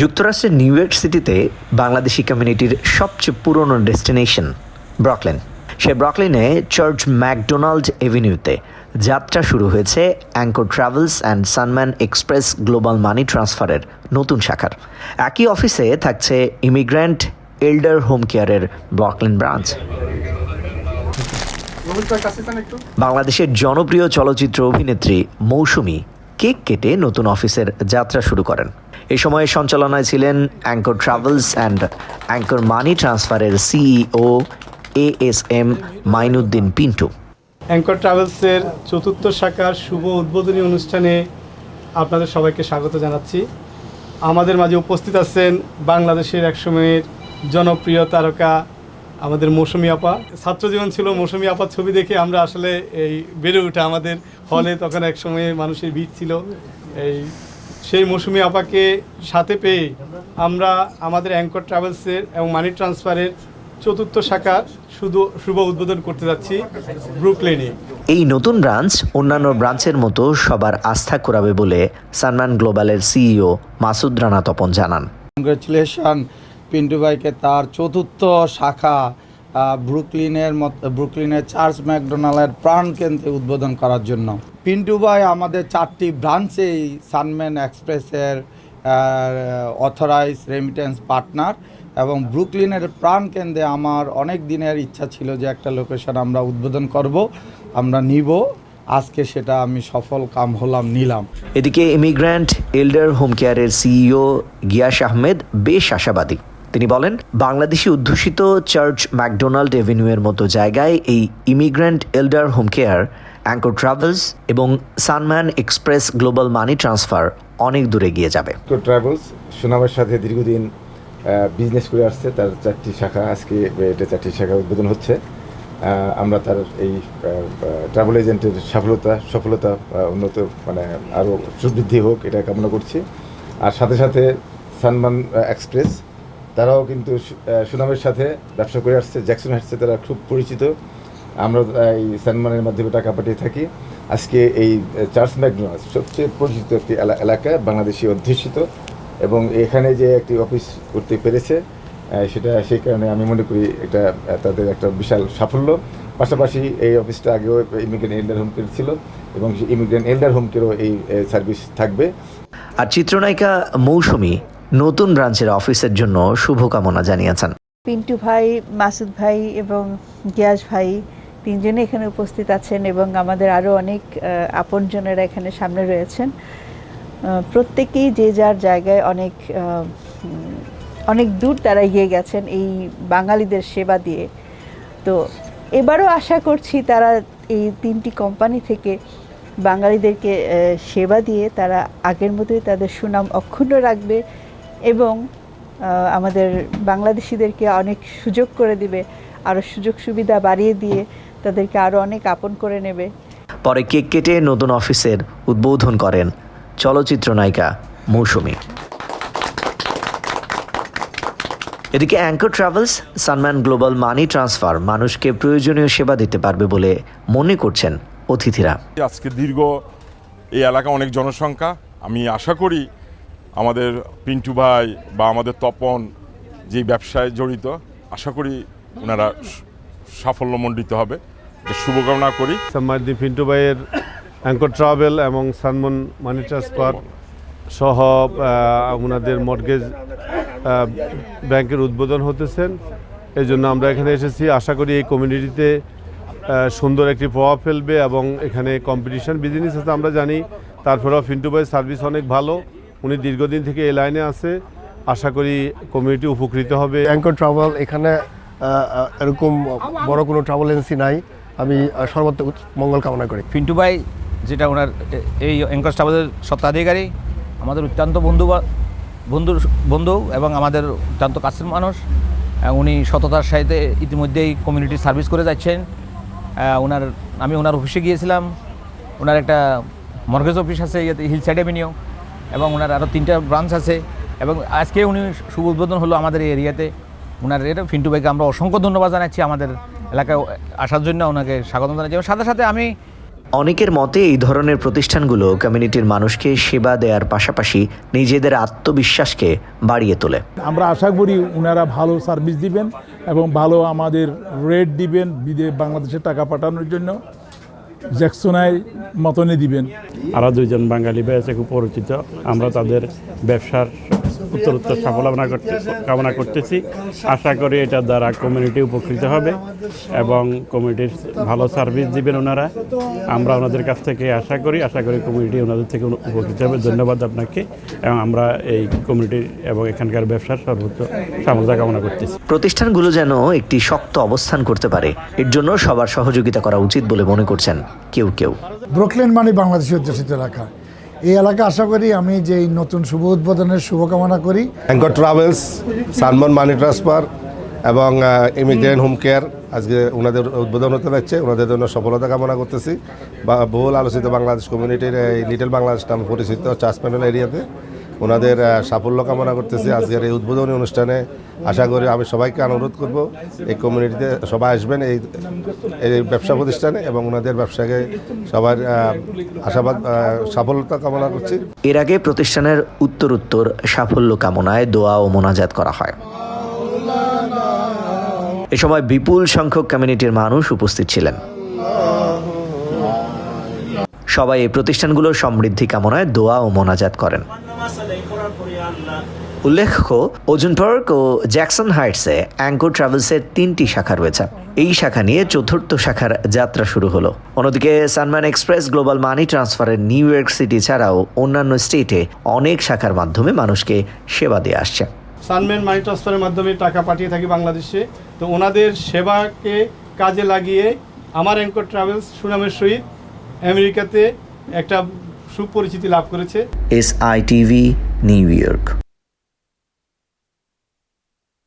যুক্তরাষ্ট্রের new York সিটিতে বাংলাদেশি কমিউনিটির সবচেয়ে পুরনো ডেস্টিনেশন ব্রকলেন। সে ব্রকলিনে চার্চ ম্যাকডোনাল্ড এভিনিউতে যাত্রা শুরু হয়েছে Anchor Travels and Sunman Express Global Money ট্রান্সফারের নতুন শাখার। একই অফিসে থাকছে ইমিগ্র্যান্ট এল্ডার হোম কেয়ারের ব্রকলিন ব্রাঞ্চ। বাংলাদেশের জনপ্রিয় চলচ্চিত্র অভিনেত্রী মৌসুমী কেক কেটে নতুন অফিসের যাত্রা শুরু করেন। এ সময় সঞ্চালনায় ছিলেন Anchor Travels and Anchor Money ট্রান্সফারের CEO A S M Mainuddin Pintu. Anchor ট্রাভেলসের চতুর্থ শাখার শুভ উদ্বোধনী অনুষ্ঠানে আপনাদের সবাইকে স্বাগত জানাচ্ছি। আমাদের মাঝে উপস্থিত আছেন বাংলাদেশের একসময়ের জনপ্রিয় তারকা আমাদের মৌসুমি আপা। ছাত্রজীবন ছিল মৌসুমি আপার ছবি দেখে আমরা আসলে এই বেড়ে ওঠা আমাদের হলে। তখন এক সময়ে মানুষের ভিড় ছিল। এই সেই মৌসুমি আপাকে সাথে পেয়ে আমরা আমাদের অ্যাঙ্কর ট্রাভেলসের এবং মানি ট্রান্সফারের চতুর্থ শাখা শুধু শুভ উদ্বোধন করতে যাচ্ছি ব্রুকলেনে। এই নতুন ব্রাঞ্চ অন্যান্য ব্রাঞ্চের মতো সবার আস্থা করাবে বলে সানমান গ্লোবালের সিইও মাসুদ রানা তপন জানান। কংগ্রেচুলেশন পিন্টু ভাইকে তার চতুর্থ শাখা ব্রুকলিনের মত, ব্রুকলিনের চার্চ ম্যাকডোনাল্ডের প্রাণকেন্দ্রে উদ্বোধন করার জন্য। পিন্টু ভাই আমাদের চারটি ব্রাঞ্চেই সানম্যান এক্সপ্রেসের অথরাইজ রেমিটেন্স পার্টনার এবং ব্রুকলিনের প্রাণকেন্দ্রে আমার অনেক দিনের ইচ্ছা ছিল যে একটা লোকেশন আমরা উদ্বোধন করব, আমরা নিব। আজকে সেটা আমি সফল কাম হলাম, নিলাম। এদিকে ইমিগ্র্যান্ট এল্ডার হোম কেয়ারের সিইও গিয়াস আহমেদ বেশ আশাবাদী। তিনি বলেন, বাংলাদেশি অধ্যুষিত চার্চ ম্যাকডোনাল্ড এভিনিউয়ের মতো জায়গায় এই immigrant elder home care, Anchor Travels এবং Sunman Express Global Money Transfer অনেক দূরে গিয়ে যাবে। ট্রাভেলস, সুনামের সাথে দীর্ঘদিন বিজনেস করে আসছে। তার চারটি শাখা আজকে, এটা চারটি শাখা উদ্বোধন হচ্ছে। আমরা তার এই ট্রাভেল এজেন্টের সফলতা সফলতা উন্নত মানে আরও সুবৃদ্ধি হোক, এটা কামনা করছি। আর সাথে সাথে সানমান এক্সপ্রেস তারাও কিন্তু সুনামের সাথে ব্যবসা করে আসছে। জ্যাকসন হাইটসে তারা খুব পরিচিত। আমরা এই সানমানের মাধ্যমে টাকা পাঠিয়ে থাকি। আজকে এই চার্চ ম্যাকডোনাল্ড সবচেয়ে পরিচিত একটি এলা- এলাকা বাংলাদেশি অধ্যুষিত এবং এখানে যে একটি অফিস করতে পেরেছে সেটা সেই কারণে আমি মনে করি এটা তাদের একটা বিশাল সাফল্য। পাশাপাশি এই অফিসটা আগেও ইমিগ্রেন্ট এল্ডার হোম কেয়ার ছিল এবং ইমিগ্রেন্ট এল্ডার হোম কেয়ারও এই সার্ভিস থাকবে। আর চিত্রনায়িকা মৌসুমী নতুন ব্রাঞ্চের অফিসের জন্য শুভকামনা জানিয়েছেন। পিন্টু ভাই, মাসুদ ভাই এবং গিয়াস ভাই তিনজনে এখানে উপস্থিত আছেন এবং আমাদের আরও অনেক আপনজনেরা এখানে সামনে রয়েছেন। প্রত্যেকেই যে যার জায়গায় অনেক অনেক দূর তারা এগিয়ে গেছেন এই বাঙালিদের সেবা দিয়ে। তো এবারও আশা করছি তারা এই তিনটি কোম্পানি থেকে বাঙালিদেরকে সেবা দিয়ে তারা আগের মতোই তাদের সুনাম অক্ষুণ্ণ রাখবে। এবং আমাদের বাংলাদেশিদেরকে অনেক সুযোগ করে দিবে আরও সুযোগ সুবিধা বাড়িয়ে দিয়ে তাদেরকে আরও অনেক আপন করে নেবে। পরে কেক কেটে নতুন অফিসের উদ্বোধন করেন চলচ্চিত্র নায়িকা মৌসুমী। এদিকে Anchor Travels Sunman Global Money Transfer মানুষকে প্রয়োজনীয় সেবা দিতে পারবে বলে মনে করছেন অতিথিরা। আজকে দীর্ঘ এই এলাকা অনেক জনসংখ্যা। আমি আশা করি আমাদের পিন্টু ভাই বা আমাদের তপন যে ব্যবসায় জড়িত, আশা করি ওনারা সাফল্যমণ্ডিত হবে। শুভকামনা করি। সম্মানিত পিন্টু ভাইয়ের অ্যাঙ্কর ট্রাভেল এবং সানমন মানি ট্রান্সফার সহ ওনাদের মর্গেজ ব্যাংকের উদ্বোধন হতেছেন। এই জন্য আমরা এখানে এসেছি। আশা করি এই কমিউনিটিতে সুন্দর একটি প্রভাব ফেলবে এবং এখানে কম্পিটিশন বিজনেস আছে আমরা জানি। তারপরেও পিন্টু ভাইয়ের সার্ভিস অনেক ভালো। উনি দীর্ঘদিন থেকে এই লাইনে আছে। আশা করি কমিউনিটি উপকৃত হবে। অ্যাঙ্কর ট্রাভেল এখানে এরকম বড় কোনো ট্রাভেল এজেন্সি নাই। আমি সর্বত্র মঙ্গল কামনা করি। পিন্টু ভাই যেটা ওনার এই অ্যাঙ্কর ট্রাভেলের স্বত্বাধিকারী আমাদের অত্যন্ত বন্ধু বা- বন্ধুর বন্ধু এবং আমাদের অত্যন্ত কাছের মানুষ। উনি সততার সাথে ইতিমধ্যেই কমিউনিটি সার্ভিস করে যাচ্ছেন। ওনার আমি ওনার অফিসে গিয়েছিলাম। ওনার একটা মর্গেজ অফিস আছে ইয়েতে হিল সাইড এভিনিউ এবং ওনার আরও তিনটা ব্রাঞ্চ আছে এবং আজকে উনি শুভ উদ্বোধন হলো আমাদের এই এরিয়াতে। ওনার এটা ফিন্টু ভাইকে আমরা অসংখ্য ধন্যবাদ জানাচ্ছি আমাদের এলাকায় আসার জন্য ওনাকে স্বাগত জানাচ্ছি। এবং সাথে সাথে আমি অনেকের মতে এই ধরনের প্রতিষ্ঠানগুলো কমিউনিটির মানুষকে সেবা দেওয়ার পাশাপাশি নিজেদের আত্মবিশ্বাসকে বাড়িয়ে তোলে। আমরা আশা করি ওনারা ভালো সার্ভিস দিবেন এবং ভালো আমাদের রেট দিবেন বিদে বাংলাদেশে টাকা পাঠানোর জন্য। জ্যাকসোনায় মতনে দিবেন। আরও দুজন বাঙালি ভাই আছে খুব পরিচিত আমরা তাদের ব্যবসার উত্তরোত্তর সাফল্য করতে কামনা করতেছি। আশা করি এটার দ্বারা কমিউনিটি উপকৃত হবে এবং কমিউনিটির ভালো সার্ভিস দিবেন ওনারা। আমরা ওনাদের কাছ থেকে আশা করি আশা করি কমিউনিটি ওনাদের থেকে উপকৃত হবে। ধন্যবাদ আপনাকে। এবং আমরা এই কমিউনিটির এবং এখানকার ব্যবসার সর্বোচ্চ সাফল্যতা কামনা করতেছি। প্রতিষ্ঠানগুলো যেন একটি শক্ত অবস্থান করতে পারে এর জন্য সবার সহযোগিতা করা উচিত বলে মনে করছেন কেউ কেউ। ব্রুকলিন মানে বাংলাদেশের অধ্যুষিত এলাকা। এই এলাকা আশা করি আমি যে নতুন শুভ উদ্বোধনের শুভকামনা করি। Anchor Travels Sunman Money Transfer এবং ইমিগ্রেন্ট হোম কেয়ার আজকে ওনাদের উদ্বোধন হতে যাচ্ছে। ওনাদের জন্য সফলতা কামনা করতেছি। বা বহুল আলোচিত বাংলাদেশ কমিউনিটির এই লিটল বাংলাদেশ নামে পরিচিত চাষ প্যানেল এরিয়াতে। ওনাদের সাফল্য কামনা করতেছি। আজকের এই উদ্বোধনী অনুষ্ঠানে আশা করি আমি সবাইকে অনুরোধ করব এই কমিউনিটিতে সবাই আসবেন এই এই ব্যবসা প্রতিষ্ঠানে এবং ওনাদের ব্যবসাকে সবার আশাবাদ আহ, সফলতা কামনা করছি। এর আগে প্রতিষ্ঠানের উত্তর উত্তর সাফল্য কামনায় দোয়া ও মোনাজাত করা হয়। এ সময় বিপুল সংখ্যক কমিউনিটির মানুষ উপস্থিত ছিলেন। সবাই এই প্রতিষ্ঠানগুলোর সমৃদ্ধি কামনায় দোয়া ও মোনাজাত করেন। উল্লেখ্য ওজন পার্ক ও জ্যাকসন হাইটসে অ্যাঙ্কর ট্রাভেলসের তিনটি শাখা রয়েছে। এই শাখা নিয়ে চতুর্থ শাখার যাত্রা শুরু হলো। অন্যদিকে সানমান এক্সপ্রেস গ্লোবাল মানি ট্রান্সফারের নিউ ইয়র্ক সিটি ছাড়াও অন্যান্য স্টেটে অনেক শাখার মাধ্যমে মানুষকে সেবা দিয়ে আসছে। সানম্যান মানি ট্রান্সফারের মাধ্যমে টাকা পাঠিয়ে থাকি বাংলাদেশে। তো ওনাদের সেবাকে কাজে লাগিয়ে আমার অ্যাঙ্কর ট্রাভেলস সুনামের সহিত আমেরিকাতে একটা সুপরিচিতি লাভ করেছে S I TV New York.